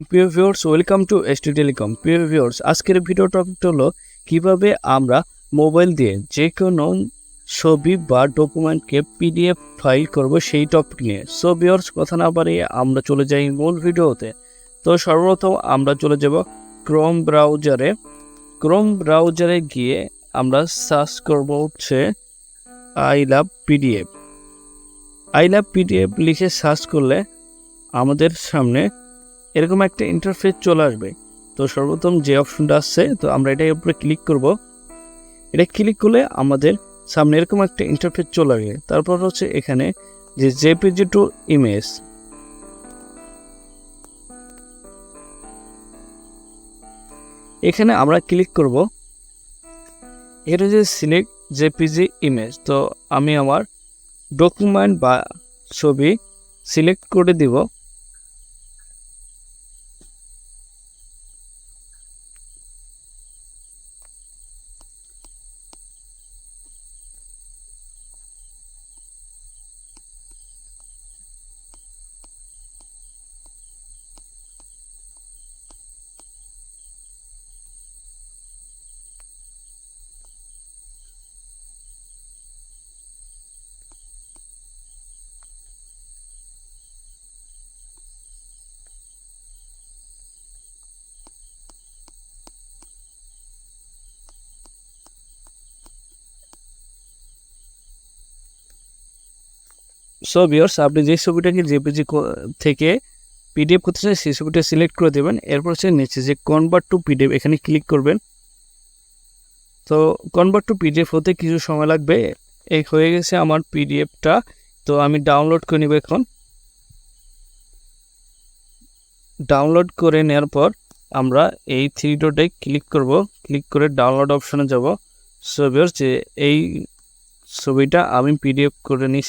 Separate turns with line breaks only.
প্রিয় viewers welcome to ST telecom প্রিয় viewers আজকের ভিডিও টপিকটা হলো কীভাবে আমরা মোবাইল দিয়ে যে কোনো ছবি বা ডকুমেন্টকে পিডিএফ ফাইল করব সেই টপিক নিয়ে। সো ভিউয়ার্স কথা না বাড়িয়ে আমরা চলে যাই মূল ভিডিওতে তো সর্বপ্রথম আমরা চলে যাব ক্রোম ব্রাউজারে ক্রোম ব্রাউজারে গিয়ে আমরা সার্চ করব হচ্ছে I love PDF I love PDF লিখে সার্চ করলে আমাদের সামনে এরকম একটা ইন্টারফেস চলে আসবে। তো সর্বপ্রথম যে অপশনটা আসছে, তো আমরা এটার উপরে ক্লিক করব। এটা ক্লিক করলে আমাদের সামনে এরকম একটা ইন্টারফেস চলে আসবে। তারপর হচ্ছে এখানে যে জেপিজি টু ইমেজ এখানে আমরা ক্লিক করব। এটা যে সিলেক্ট জেপিজি ইমেজ তো আমি আমার ডকুমেন্ট বা ছবি সিলেক্ট করে দিব। সো বিয়ার্স আপনি যে ছবিটাকে জেপিজি থেকে পিডিএফ করতে চান সেই ছবিটা সিলেক্ট করে দেবেন। এরপর হচ্ছে নিচে যে কনভার্ট টু পিডিএফ এখানে ক্লিক করবেন। তো কনভার্ট টু পিডিএফ হতে কিছু সময় লাগবে। এই হয়ে গেছে আমার পিডিএফটা তো, আমি ডাউনলোড করে নেব এখন। ডাউনলোড করে নেওয়ার পর আমরা এই থ্রি ডটে ক্লিক করব। ক্লিক করে ডাউনলোড অপশনে যাব। সো যে এই ছবিটা আমি পিডিএফ করে নিছি।